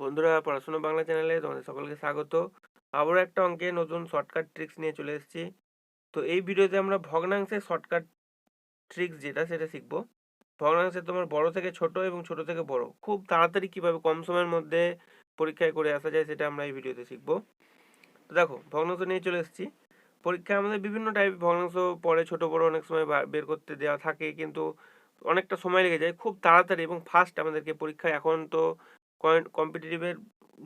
বন্ধুরা, পড়াশোনা বাংলা চ্যানেলে তোমাদের সকলকে স্বাগত। আবারও একটা অঙ্কে নতুন শর্টকাট ট্রিক্স নিয়ে চলে এসেছি। তো এই ভিডিওতে আমরা ভগ্নাংশের শর্টকাট ট্রিক্স যেটা, সেটা শিখব। ভগ্নাংশে তোমার বড় থেকে ছোট এবং ছোট থেকে বড়। খুব তাড়াতাড়ি কীভাবে কম সময়ের মধ্যে পরীক্ষায় করে আসা যায়, সেটা আমরা এই ভিডিওতে শিখব। তো দেখো, ভগ্নাংশ নিয়ে চলে এসেছি। পরীক্ষায় আমাদের বিভিন্ন টাইপ ভগ্নাংশ, পরে ছোট, বড় অনেক সময় বের করতে দেওয়া থাকে, কিন্তু অনেকটা সময় লেগে যায়। খুব তাড়াতাড়ি এবং ফাস্ট আমাদেরকে পরীক্ষায়, এখন তো কম্পিটিটিভের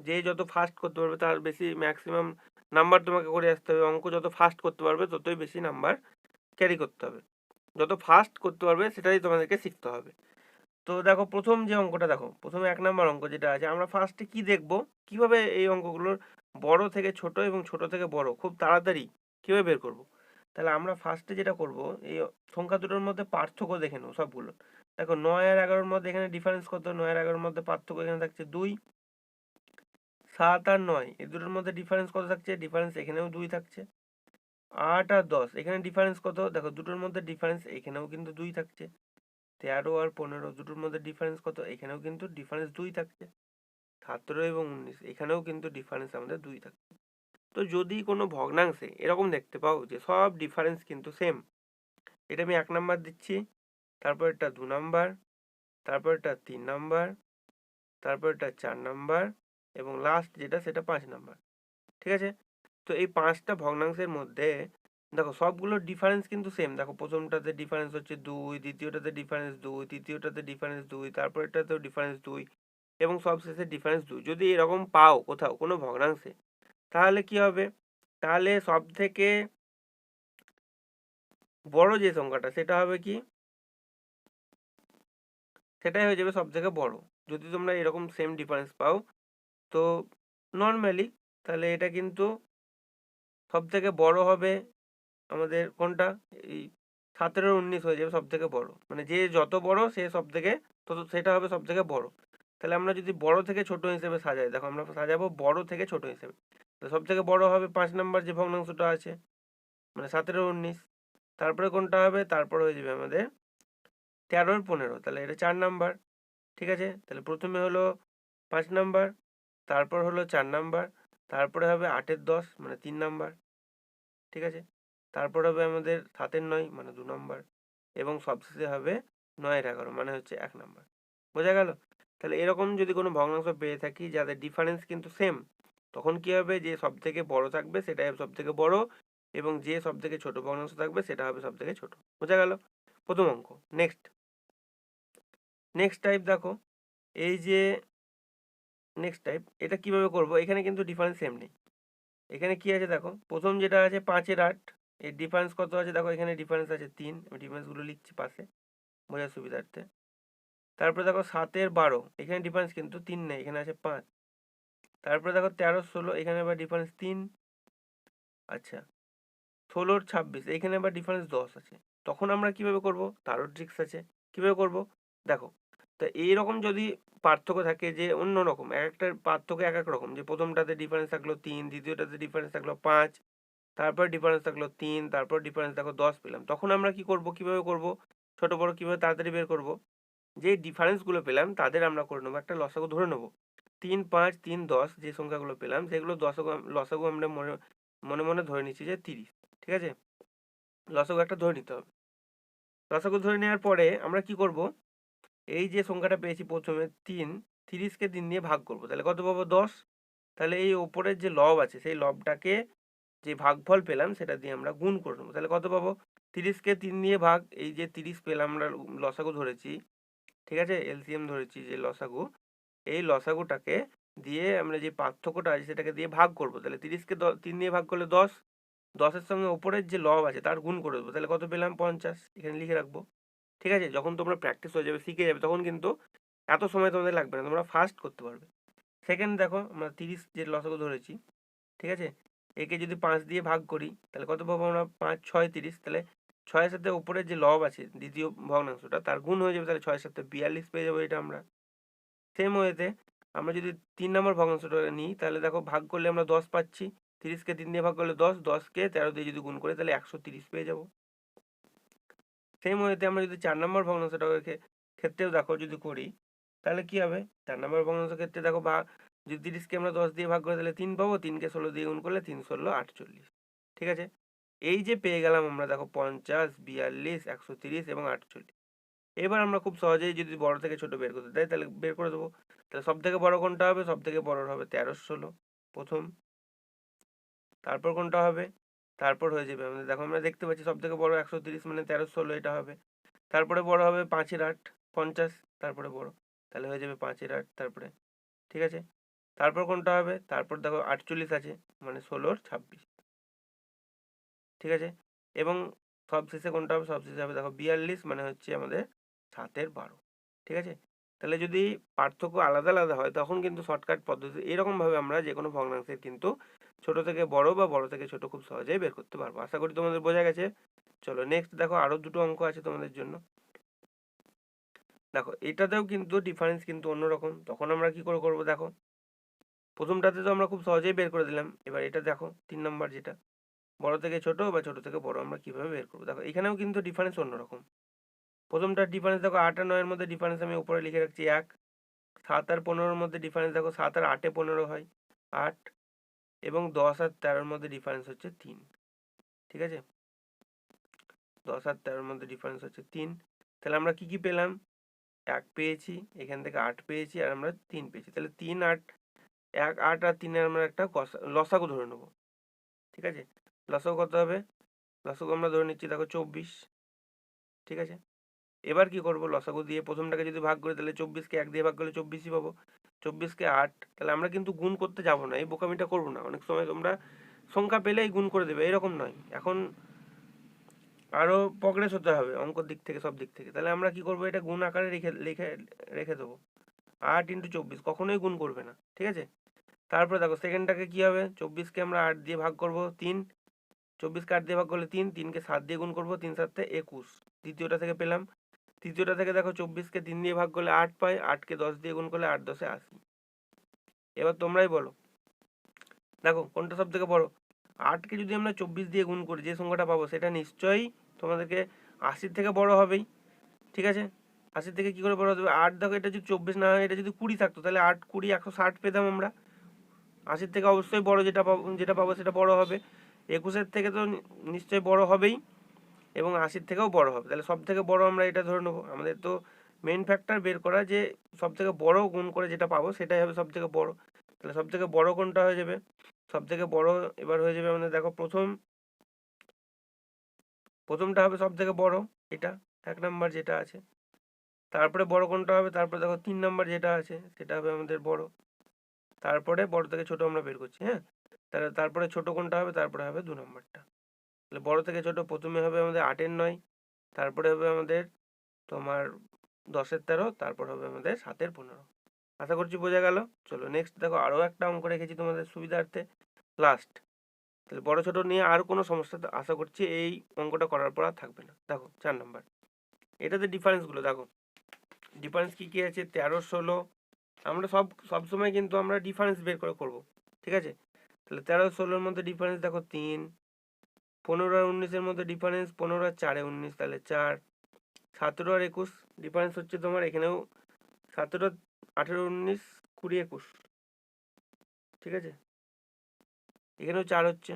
যে যত ফাস্ট করতে পারবে তার বেশি ম্যাক্সিমাম নাম্বার তোমাকে করে আসতে হবে। অঙ্ক যত ফাস্ট করতে পারবে ততই বেশি নাম্বার ক্যারি করতে হবে। যত ফাস্ট করতে পারবে সেটাই তোমাদেরকে শিখতে হবে। তো দেখো, প্রথম যে অঙ্কটা দেখো, প্রথমে এক নাম্বার অঙ্ক যেটা আছে, আমরা ফার্স্টে কি দেখব? কীভাবে এই অঙ্কগুলোর বড় থেকে ছোট এবং ছোট থেকে বড় খুব তাড়াতাড়ি কীভাবে বের করব? তাহলে আমরা ফার্স্টে যেটা করব, এই সংখ্যা দুটোর মধ্যে পার্থক্য দেখে নেব সবগুলো। দেখো নয় আর এগারোর মধ্যে এখানে ডিফারেন্স কত? নয় আর এগারোর মধ্যে পার্থক্য এখানে থাকছে দুই। সাত আর নয়, এই দুটোর মধ্যে ডিফারেন্স কত থাকছে? ডিফারেন্স এখানেও দুই থাকছে। আট আর দশ, এখানে ডিফারেন্স কত? দেখো দুটোর মধ্যে ডিফারেন্স এখানেও কিন্তু দুই থাকছে। তেরো আর পনেরো, দুটোর মধ্যে ডিফারেন্স কত? এখানেও কিন্তু ডিফারেন্স দুই থাকছে। সতেরো এবং উনিশ, এখানেও কিন্তু ডিফারেন্স আমাদের দুই থাকছে। তো যদি কোনো ভগ্নাংশে এরকম দেখতে পাও যে সব ডিফারেন্স কিন্তু সেম এটা আমি এক নাম্বার দিচ্ছি। তারপর এটা দু নাম্বার, তারপর এটা তিন নাম্বার, তারপর এটা চার নাম্বার এবং লাস্ট যেটা সেটা পাঁচ নাম্বার। ঠিক আছে? তো এই পাঁচটা ভগ্নাংশের মধ্যে দেখো সবগুলোর ডিফারেন্স কিন্তু সেম দেখো প্রথমটাতে ডিফারেন্স হচ্ছে দুই, দ্বিতীয়টাতে ডিফারেন্স দুই, তৃতীয়টাতে ডিফারেন্স দুই তারপরটাতেও ডিফারেন্স দুই এবং সব শেষে ডিফারেন্স দুই। যদি এরকম পাও কোথাও কোনো ভগ্নাংশে, তাহলে কি হবে? তাহলে সব থেকে বড় যে সংখ্যাটা, সেটা হবে কি? সেটাই হয়ে যাবে সব থেকে বড়। যদি তোমরা এরকম সেম ডিফারেন্স পাও, তো নর্মালি তাহলে এটা কিন্তু সব থেকে বড় হবে আমাদের কোনটা? এই সতেরো উনিশ হয়ে যাবে সব থেকে বড়। মানে যে যত বড় সে সব থেকে তত সেটা হবে সব থেকে বড়। তাহলে আমরা যদি বড় থেকে ছোট হিসেবে সাজাই, দেখো আমরা সাজাবো বড় থেকে ছোট হিসেবে। তো সব থেকে বড় হবে পাঁচ নাম্বার যে ভগ্নাংশটা আছে মানে সতেরো উনিশ। তারপরে কোনটা হবে? তারপর হয়ে যাবে আমাদের তেরোর পনেরো, তাহলে এটা চার নাম্বার ঠিক আছে? তাহলে প্রথমে হলো পাঁচ নাম্বার তারপর হলো চার নাম্বার তারপরে হবে আটের দশ মানে তিন নাম্বার ঠিক আছে? তারপর হবে আমাদের সাতের নয় মানে দু নম্বর এবং সবশেষে হবে নয়ের এগারো মানে হচ্ছে এক নম্বর বোঝা গেল? তাহলে এরকম যদি কোনো ভগ্নাংশ পেয়ে থাকি, যাদের ডিফারেন্স কিন্তু সেম তখন কি হবে? যে সব থেকে বড় থাকবে সেটাই সব থেকে বড়, এবং যে সব থেকে ছোট ভগ্নাংশ থাকবে সেটা হবে সব থেকে ছোট, বোঝা গেল? প্রথম অঙ্ক নেক্সট নেক্সট টাইপ দেখো, এই যে নেক্সট টাইপ এটা কীভাবে করব? এখানে কিন্তু ডিফারেন্স সেম নেই। এখানে কি আছে দেখো? প্রথম যেটা আছে পাঁচের আট, এর ডিফারেন্স কত আছে? দেখো এখানে ডিফারেন্স আছে তিন, আমি ডিফারেন্সগুলো লিখছি পাশে, বোঝার সুবিধার্থে। তারপরে দেখো সাতের বারো, এখানে ডিফারেন্স কিন্তু তিন নেই, এখানে আছে পাঁচ। তারপরে দেখো তেরো, ষোলো, এখানে আবার ডিফারেন্স তিন। আচ্ছা ষোলোর ছাব্বিশ, এখানে আবার ডিফারেন্স দশ আছে। তখন আমরা কীভাবে করব? তারও ট্রিক্স আছে। কীভাবে করব? দেখো তো এইরকম যদি পার্থক্য থাকে যে অন্য রকম, এক একটা পার্থক্য এক এক রকম, যে প্রথমটাতে ডিফারেন্স থাকল তিন, দ্বিতীয়টাতে ডিফারেন্স থাকল পাঁচ, তারপর ডিফারেন্স থাকল তিন, তারপর ডিফারেন্স দেখো দশ পেলাম। তখন আমরা কি করব, কীভাবে করব, ছোট বড় কীভাবে তাড়াতাড়ি বের করব, যে ডিফারেন্সগুলো পেলাম তাদের আমরা করে নেব, একটা লসাগু ধরে নেব। তিন, পাঁচ, তিন, দশ যে সংখ্যাগুলো পেলাম, সেগুলো দশগু লসাগু আমরা মনে মনে মনে ধরে নিচ্ছি যে তিরিশ, ঠিক আছে? লসাগু একটা ধরে নিতে হবে। লসাগু ধরে নেওয়ার পরে আমরা কি করব এই যে সংখ্যাটা পেয়েছি প্রথমে তিন, তিরিশকে তিন দিয়ে ভাগ করব, তাহলে কত পাবো? দশ। তাহলে এই ওপরের যে লব আছে, সেই লবটাকে যে ভাগফল পেলাম, সেটা দিয়ে আমরা গুণ করে নেব। তাহলে কত পাবো? তিরিশকে তিন দিয়ে ভাগ, এই যে তিরিশ পেলাম আমরা লসাগু ধরেছি, ঠিক আছে? এলসিএম ধরেছি যে লসাগু, এই লসাগুটাকে দিয়ে আমরা যে পার্থক্যটা আছে, সেটাকে দিয়ে ভাগ করব। তাহলে তিরিশকে তিন দিয়ে ভাগ করলে দশ, দশের সঙ্গে ওপরের যে লব আছে, তার গুণ করে দেবো। তাহলে কত পেলাম? পঞ্চাশ। এখানে লিখে রাখব। ঠিক আছে? যখন তোমরা প্র্যাকটিস হয়ে যাবে, শিখে যাবে, তখন কিন্তু এত সময় তোমাদের লাগবে না। তোমরা ফাস্ট করতে পারবে। সেকেন্ড দেখো, আমরা তিরিশ যে লসাগু ধরেছি, ঠিক আছে? একে যদি পাঁচ দিয়ে ভাগ করি, তাহলে কত পাবো আমরা? পাঁচ, ছয়, তিরিশ। তাহলে ছয়ের সাথে উপরের যে লব আছে, দ্বিতীয় ভগ্নাংশটা, তার গুণ হয়ে যাবে তাহলে ছয়ের সাথে বিয়াল্লিশ পেয়ে যাব এটা আমরা। সেম ওয়েতে আমরা যদি তিন নম্বর ভগ্নাংশটা নিই, তাহলে দেখো ভাগ করলে আমরা দশ পাচ্ছি। তিরিশকে তিন দিয়ে ভাগ করলে দশ, দশকে তেরো দিয়ে যদি গুণ করি, তাহলে একশো তিরিশ পেয়ে যাব। সেম ওয়েতে আমরা যদি চার নম্বর ভগ্নাংশটাকে ক্ষেত্রেও দেখো যদি করি, তাহলে কি হবে? চার নম্বর ভগ্নাংশ ক্ষেত্রে দেখো বা যদি তিরিশকে আমরা দশ দিয়ে ভাগ করে, তাহলে তিন পাবো। তিনকে ষোলো দিয়ে গুণ করলে তিন ষোলো আটচল্লিশ। ঠিক আছে? এই যে পেয়ে গেলাম আমরা দেখো পঞ্চাশ, বিয়াল্লিশ, একশো তিরিশ এবং আটচল্লিশ। এবার আমরা খুব সহজেই যদি বড় থেকে ছোট বের করতে চাই তাহলে বের করে দেবো। তাহলে সব থেকে বড় কোনটা হবে? সব থেকে বড় হবে তেরো ষোলো। প্রথম। তারপর কোনটা হবে? তারপর হয়ে যাবে। আমাদের দেখো আমরা দেখতে পাচ্ছি সব থেকে বড় একশো তিরিশ মানে তেরো ষোলো এটা হবে। তারপরে বড় হবে পাঁচের আট, পঞ্চাশ, তারপরে বড়। তাহলে হয়ে যাবে পাঁচের আট, তারপরে। ঠিক আছে? তারপর কোনটা হবে? তারপর দেখো আটচল্লিশ আছে মানে ষোলোর ছাব্বিশ। ঠিক আছে? এবং সব শেষে কোনটা হবে? সব শেষে হবে দেখো বিয়াল্লিশ মানে হচ্ছে আমাদের সাতের বারো। ঠিক আছে? তাহলে যদি পার্থক্য আলাদা আলাদা হয়, তখন কিন্তু শর্টকাট পদ্ধতি এরকমভাবে আমরা যে কোনো ভগ্নাংশের কিন্তু ছোট থেকে বড় বা বড় থেকে ছোট খুব সহজেই বের করতে পারব। আশা করি তোমাদের বোঝা গেছে। চলো নেক্সট দেখো আরও দুটো অঙ্ক আছে তোমাদের জন্য। দেখো, এটাতেও কিন্তু ডিফারেন্স কিন্তু অন্যরকম। তখন আমরা কি করে করব দেখো? প্রথমটাতে তো আমরা খুব সহজেই বের করে দিলাম। এবার এটা দেখো, তিন নম্বর যেটা। বড় থেকে ছোট বা ছোট থেকে বড় আমরা কীভাবে বের করব? দেখো, এখানেও কিন্তু ডিফারেন্স অন্যরকম। প্রথমটার ডিফারেন্স দেখো আট আর নয়ের মধ্যে ডিফারেন্স আমি উপরে লিখে রাখছি এক। সাত আর পনেরোর মধ্যে ডিফারেন্স দেখো সাত আর আটে পনেরো হয় আট এবং দশ আর তেরোর মধ্যে ডিফারেন্স হচ্ছে তিন। ঠিক আছে? দশ আর তেরোর মধ্যে ডিফারেন্স হচ্ছে তিন। তাহলে আমরা কি কি পেলাম? এক পেয়েছি, এখান থেকে আট পেয়েছি আর আমরা তিন পেয়েছি। তাহলে তিন, আট, এক, আট আর তিনের আমরা একটা লসাগু ধরে নেব। ঠিক আছে? লসাগু কত হবে? লসাগু আমরা ধরে নিচ্ছি দেখো চব্বিশ। ঠিক আছে? এবার কি করব? লসাগু দিয়ে প্রথমটাকে যদি ভাগ করি, তাহলে চব্বিশকে এক দিয়ে ভাগ করলে চব্বিশই পাবো। চব্বিশকে আট, তাহলে আমরা কিন্তু গুণ করতে যাব না, এই বোকামিটা করব না। অনেক সময় তোমরা সংখ্যা পেলেই গুণ করে দেবে, এরকম নয়। এখন আরও প্রগ্রেস হতে হবে, অঙ্কর দিক থেকে, সব দিক থেকে। তাহলে আমরা কি করব? এটা গুণ আকারে রেখে লিখে রেখে দেবো। আট ইন্টু চব্বিশ, কখনোই গুণ করবে না, ঠিক আছে? তারপরে দেখো, সেকেন্ডটাকে কী হবে? চব্বিশকে আমরা আট দিয়ে ভাগ করব, তিন। চব্বিশকে আট দিয়ে ভাগ করলে তিন, তিনকে সাত দিয়ে গুণ করব, তিন সাতটা একুশ। দ্বিতীয়টা থেকে পেলাম। তৃতীয়টা থেকে দেখো চব্বিশকে তিন দিয়ে ভাগ করলে আট পাই, আটকে দশ দিয়ে গুণ করলে আট দশে আশি। এবার তোমরাই বলো। দেখো, কোনটা সব থেকে বড়? আটকে যদি আমরা চব্বিশ দিয়ে গুণ করি, যে সংখ্যাটা পাবো, সেটা নিশ্চয়ই তোমাদেরকে আশির থেকে বড় হবেই। ঠিক আছে? আশির থেকে কী করে বড় হবে? আট দেখো, এটা যদি চব্বিশ না হয়, এটা যদি কুড়ি থাকতো, তাহলে আট, কুড়ি, একশো ষাট পেতাম আমরা। আশির থেকে অবশ্যই বড় যেটা পাবো যেটা পাবো, সেটা বড় হবে। একুশের থেকে তো নিশ্চয়ই বড় হবেই। এবং আশির থেকেও বড় হবে। তাহলে সব থেকে বড় আমরা এটা ধরে নেব। আমাদের তো মেন ফ্যাক্টর বের করা যে সব থেকে বড় গুণ করে যেটা পাবো সেটাই হবে সব থেকে বড়। তাহলে সব থেকে বড় কোনটা হয়ে যাবে? সব থেকে বড় এবার হয়ে যাবে আমাদের দেখো প্রথম, প্রথমটা হবে সব থেকে বড় এটা, এক নাম্বার যেটা আছে। তারপরে বড় কোনটা হবে? তারপরে দেখো তিন নাম্বার যেটা আছে সেটা হবে আমাদের বড়। তারপরে বড় থেকে ছোট আমরা বের করছি হ্যাঁ? তাহলে তারপরে ছোট কোনটা হবে? তারপরে হবে দু নম্বরটা। তাহলে বড় থেকে ছোট প্রথমে হবে আমাদের আটের নয়, তারপরে হবে আমাদের তোমার দশের তেরো, তারপর হবে আমাদের সাতের পনেরো। আশা করছি বোঝা গেল। চলো নেক্সট দেখো আরও একটা অঙ্ক রেখেছি তোমাদের সুবিধার্থে। লাস্ট তাহলে বড় ছোট নিয়ে আর কোনো সমস্যা আশা করছি এই অঙ্কটা করার পর আর থাকবে না। দেখো, চার নাম্বার এটাতে ডিফারেন্সগুলো দেখো। ডিফারেন্স কী কী আছে? তেরো, ষোলো। আমরা সব সব সময় কিন্তু আমরা ডিফারেন্স বের করে করব। ঠিক আছে? তাহলে তেরো, ষোলোর মধ্যে ডিফারেন্স দেখো তিন পনেরো আর উনিশের মধ্যে ডিফারেন্স পনেরো আর চারে উনিশ, তাহলে চার। সতেরো আর একুশ ডিফারেন্স হচ্ছে তোমার এখানেও সতেরো, আঠেরো, উনিশ, কুড়ি, একুশ। ঠিক আছে? এখানেও চার হচ্ছে।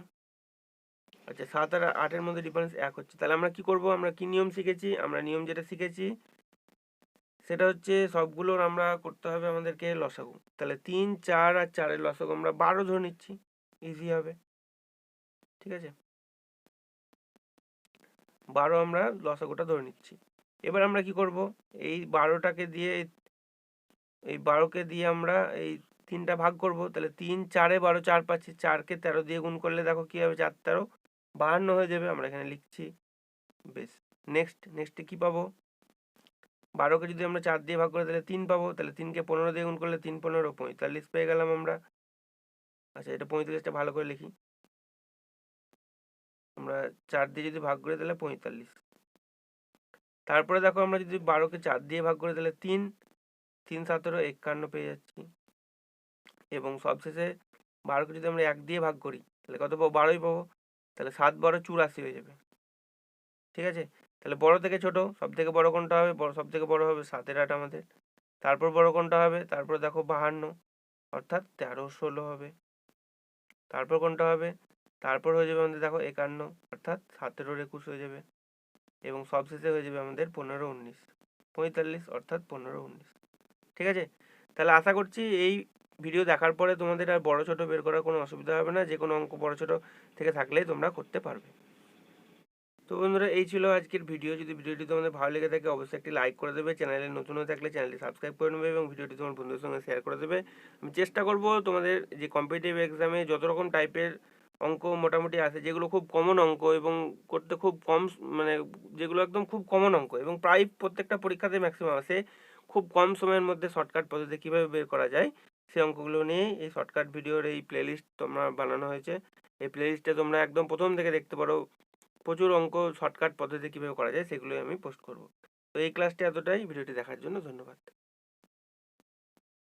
আচ্ছা সাত আর আটের মধ্যে ডিফারেন্স এক হচ্ছে। তাহলে আমরা কি করব? আমরা কি নিয়ম শিখেছি? আমরা নিয়ম যেটা শিখেছি, সেটা হচ্ছে সবগুলোর আমরা করতে হবে আমাদেরকে লসাগু। তাহলে তিন, চার আর চারের লসাগু আমরা বারো ধরে নিচ্ছি। ইজি হবে। ঠিক আছে? বারো আমরা লসাগুটা ধরে নিচ্ছি। এবার আমরা কি করব? এই বারোটাকে দিয়ে এই বারোকে দিয়ে আমরা এই তিনটা ভাগ করব। তাহলে তিন চারে বারো, চার পাচ্ছি চারকে তেরো দিয়ে গুণ করলে দেখো কী হবে? চার, তেরো, বাহান্ন হয়ে যাবে। আমরা এখানে লিখছি। বেশ নেক্সট নেক্সটে কী পাবো? বারোকে যদি আমরা চার দিয়ে ভাগ করে তাহলে তিন পাবো। তাহলে তিনকে পনেরো দিয়ে গুণ করলে তিন, পনেরো, পঁয়তাল্লিশ পেয়ে গেলাম আমরা। আচ্ছা এটা পঁয়তাল্লিশটা ভালো করে লিখি। আমরা চার দিয়ে যদি ভাগ করি তাহলে পঁয়তাল্লিশ। তারপরে দেখো আমরা যদি বারোকে চার দিয়ে ভাগ করি তাহলে তিন তিন সতেরো একান্ন পেয়ে যাচ্ছি। এবং সবশেষে বারোকে যদি আমরা এক দিয়ে ভাগ করি, তাহলে কত পাবো? বারোই পাবো। তাহলে সাত বারো চুরাশি হয়ে যাবে। ঠিক আছে? তাহলে বড় থেকে ছোট সব থেকে বড় কোনটা হবে? সব থেকে বড় হবে সাতের আট আমাদের। তারপর বড় কোনটা হবে? তারপর দেখো বাহান্ন, অর্থাৎ তেরো ষোলো হবে। তারপর কোনটা হবে? তারপর হয়ে যাবে আমাদের দেখো একান্ন, অর্থাৎ সতেরোর একুশ হয়ে যাবে। এবং সবশেষে হয়ে যাবে আমাদের পনেরো উনিশ, পঁয়তাল্লিশ, অর্থাৎ পনেরো উনিশ। ঠিক আছে? তাহলে আশা করছি এই ভিডিও দেখার পরে তোমাদের আর বড় ছোট বের করার কোনো অসুবিধা হবে না যে কোনো অঙ্ক বড় ছোট থেকে থাকলেই তোমরা করতে পারবে। তো বন্ধুরা, এই ছিল আজকের ভিডিও। যদি ভিডিওটি তোমাদের ভালো লেগে থাকে, অবশ্যই একটি লাইক করে দেবে। চ্যানেলে নতুন হয়ে থাকলে চ্যানেলটি সাবস্ক্রাইব করে নেবে এবং ভিডিওটি তোমার বন্ধুদের সঙ্গে শেয়ার করে দেবে। আমি চেষ্টা করব তোমাদের যে কম্পিটিটিভ এক্সামে যত রকম টাইপের অঙ্ক মোটামুটি আছে, যেগুলো খুব কমন অঙ্ক এবং করতে খুব কম মানে যেগুলো একদম খুব কমন অঙ্ক এবং প্রায় প্রত্যেকটা পরীক্ষাতে ম্যাক্সিমাম আসে খুব কম সময়ের মধ্যে শর্টকাট পদ্ধতি কীভাবে বের করা যায় সেই অঙ্কগুলো নিয়ে এই শর্টকাট ভিডিওর এই প্লেলিস্ট তোমরা বানানো হয়েছে। এই প্লেলিস্টে তোমরা একদম প্রথম থেকে দেখতে পারো প্রচুর অঙ্ক শর্টকাট পদ্ধতি কীভাবে করা যায়, সেগুলোই আমি পোস্ট করব। তো এই ক্লাসটি এতটাই, ভিডিওটি দেখার জন্য ধন্যবাদ।